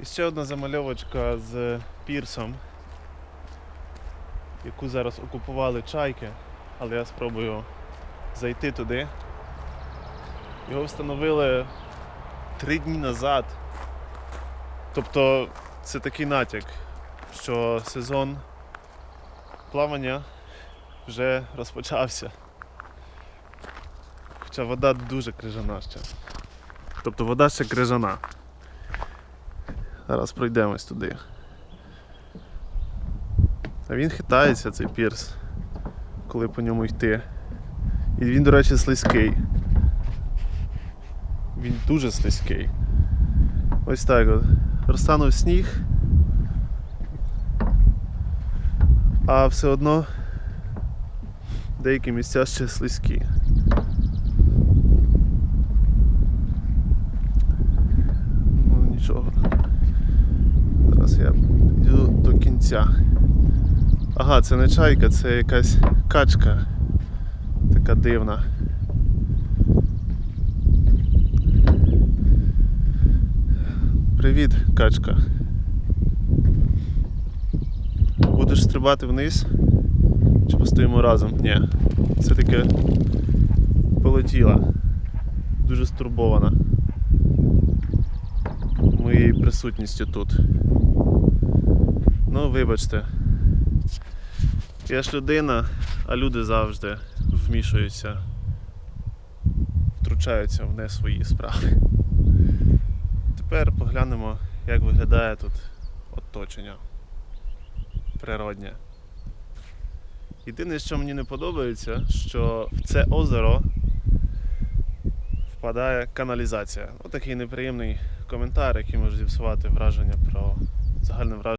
І ще одна замальовочка з пірсом, яку зараз окупували чайки, але я спробую зайти туди. Його встановили три дні назад. Тобто це такий натяк, що сезон плавання вже розпочався. Хоча вода дуже крижана ще. Тобто вода ще крижана. Зараз пройдемось туди. А він хитається, цей пірс, коли по ньому йти. І він, до речі, слизький. Він дуже слизький. Ось так от. Розтанув сніг. А все одно деякі місця ще слизькі. Ну нічого. Зараз я йду до. Ага, це не чайка, це якась качка. Така дивна. Привіт, качка. Будеш стрибати вниз? Чи постоїмо разом? Ні. Все-таки полетіла. Дуже стурбована моєю присутністю тут. Ну, вибачте. Я ж людина, а люди завжди вмішуються, втручаються в не свої справи. Тепер поглянемо, як виглядає тут оточення природнє. Єдине, що мені не подобається, що в це озеро впадає каналізація. Отакий неприємний коментар, який може зіпсувати враження про загальне враження.